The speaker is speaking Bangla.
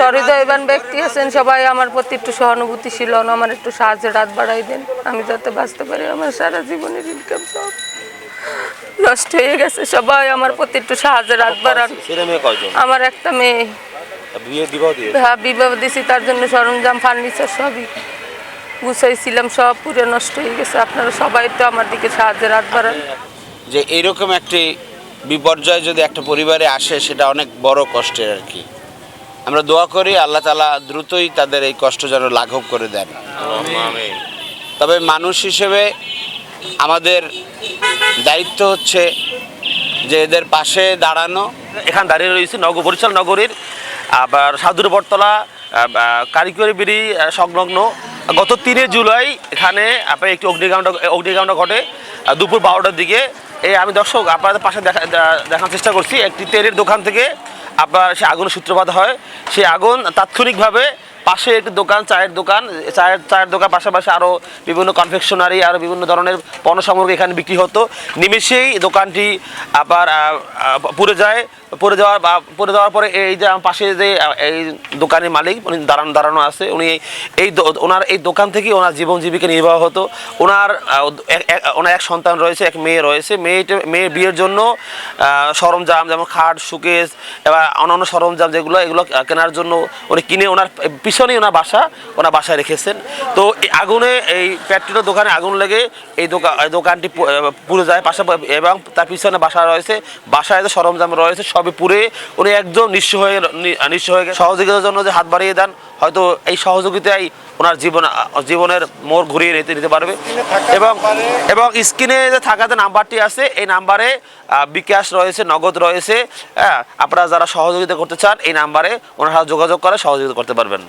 সহৃদয়বান ব্যক্তি আছেন সবাই আমার প্রতি একটু সহানুভূতিশীল হন আমার একটু সাহায্যের রাত বাড়াই দেন। আমি যাতে বাঁচতে পারি আমার সারা জীবনের ইনকাম সব নষ্ট হয়ে গেছে। সবাই আমার প্রতি একটু সাহায্যের রাত বাড়ান। আমার একটা মেয়ে। হ্যাঁ বিবাহ দিছি তার জন্য সরঞ্জাম ফার্নিচার সবই গুছাইছিলাম সব পুরো নষ্ট হয়ে গেছে। আপনারা সবাই তো আমার দিকে সাহায্যের রাত বাড়ান। যে এইরকম একটি বিপর্যয় যদি একটা পরিবারে আসে সেটা অনেক বড় কষ্টের আর কি। আমরা দোয়া করি আল্লাহ তালা দ্রুতই তাদের এই কষ্ট যেন লাঘব করে দেন। তবে মানুষ হিসেবে আমাদের দায়িত্ব হচ্ছে যে এদের পাশে দাঁড়ানো। এখানে দাঁড়িয়ে রয়েছে নগর বরিশাল নগরীর আবার সাধুর বটতলা কারিগরি বিড়ি সংলগ্ন। গত তিনে জুলাই এখানে আপনার একটি অগ্নিকাণ্ড অগ্নিকাণ্ড ঘটে দুপুর বারোটার দিকে। এই আমি দর্শক আপনাদের পাশে দেখা দেখার চেষ্টা করছি। একটি তেলের দোকান থেকে আপনার সে আগুনের সূত্রপাত হয় সেই আগুন তাৎক্ষণিকভাবে পাশে একটি দোকান, চায়ের দোকান। চায়ের চায়ের দোকান পাশাপাশি আরও বিভিন্ন কনফেকশনারি আরও বিভিন্ন ধরনের পণ্য সামগ্রী এখানে বিক্রি হতো। নিমেষেই দোকানটি আবার পুড়ে যায়। পড়ে যাওয়ার বা, পড়ে যাওয়ার পরে এই যে পাশে যে এই দোকানের মালিক, উনি দাঁড়ানো দাঁড়ানো আছে। উনি এই ওনার এই দোকান থেকে ওনার জীবন জীবিকা নির্বাহ হতো। ওনার ওনার এক সন্তান রয়েছে, এক মেয়ে রয়েছে। মেয়েটা, মেয়ের বিয়ের জন্য সরঞ্জাম যেমন খাট সুকেস এবার অন্যান্য সরঞ্জাম যেগুলো, এগুলো কেনার জন্য উনি কিনে ওনার পিছনেই ওনার বাসা, ওনার বাসায় রেখেছেন। তো আগুনে, এই পেট্রোলের দোকানে আগুন লেগে এই দোকান দোকানটি পুড়ে যায়। পাশাপাশি এবং তার পিছনে বাসা রয়েছে, বাসায় যে সরঞ্জাম রয়েছে, সবই পুড়ে উনি একদম নিঃস্ব হয়ে নিঃস্ব হয়ে সহযোগিতার জন্য যে হাত বাড়িয়ে দেন, হয়তো এই সহযোগিতায় ওনার জীবন, জীবনের মোড় ঘুরিয়ে নিতে নিতে পারবে। এবং এবং স্ক্রিনে যে থাকা যে নাম্বারটি আছে, এই নাম্বারে বিকাশ রয়েছে, নগদ রয়েছে। হ্যাঁ আপনারা যারা সহযোগিতা করতে চান, এই নাম্বারে ওনারা যোগাযোগ করে সহযোগিতা করতে পারবেন।